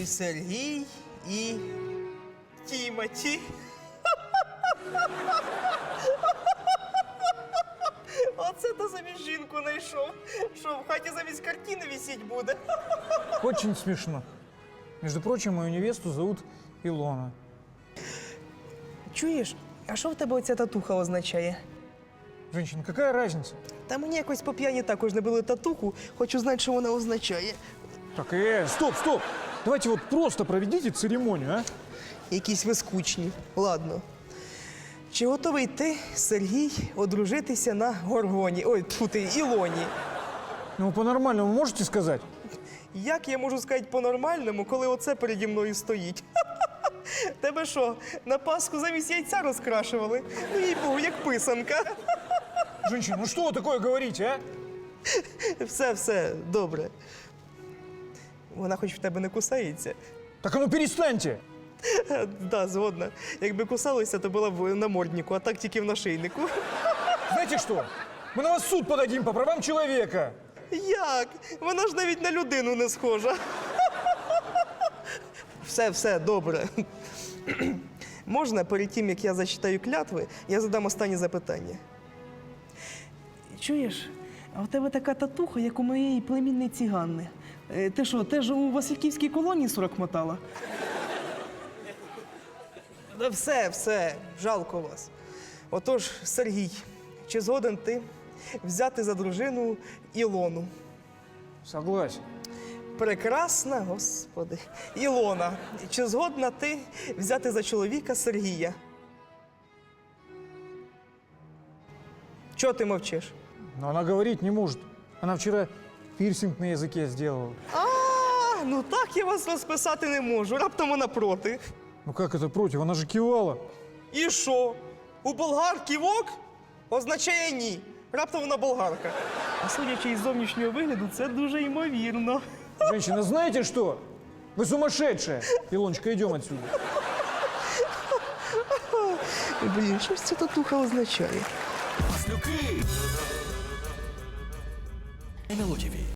і Сергій, і Тімоті. Оце то замість жінку знайшов. Що в хаті замість картини висіть буде. Очень смешно. Между прочим, мою невесту зовут Илона. Чуєш, а що в тебе оця татуха означає? Женщина, какая разница? Та мені якось по п'яні також не були татуху, хочу знати, що вона означає. Так, э, стоп, стоп. Давайте вот просто проведите церемонию, а? Якісь ви скучні. Ладно. Чи готовий ти, Сергій, одружитися на Горгоні? Ой, тьфу ти, Ілоні. Ну, по-нормальному можете сказать? Як я можу сказати по-нормальному, коли оце переді мною стоїть? Тебе що, на Пасху замість яйця розкрашували? Ну, їй богу, як писанка. Женщина, ну что вы такое говорите, а? Все, все, добре. Вона хоч в тебе не кусається. Так а ну перестаньте! Да, згодна. Якби кусалася, то була б в наморднику, а так тільки в нашийнику. Знаете что? Мы на вас в суд подадим по правам человека. Як? Вона ж навіть на людину не схожа. Все, все, добре. Можна перед тим, як я зачитаю клятви, я задам останнє запитання. Чуєш, а у тебе така татуха, як у моєї племінниці Ганни. Е, Ти що, теж у Васильківській колонії 40 мотала? Да все, все, жалко вас. Отож, Сергій, чи згоден ти взяти за дружину Ілону? Согласен. Прекрасна, господи. Ілона, чи згодна ти взяти за чоловіка Сергія? Чого ти мовчиш? Но она говорить не может. Она вчера пирсинг на языке сделала. А, ну так я вас розписати не можу. Раптом вона проти. Ну как это против? Она же кивала. І що? У болгар ківок означає ні. Раптом вона болгарка. А судячи із зовнішнього вигляду, це дуже ймовірно. Женщина, знаете что? Вы сумасшедшая. Илоночка, идем отсюда. Блін, що ж ця татуха означає? Маслюки. НЛО ТВ.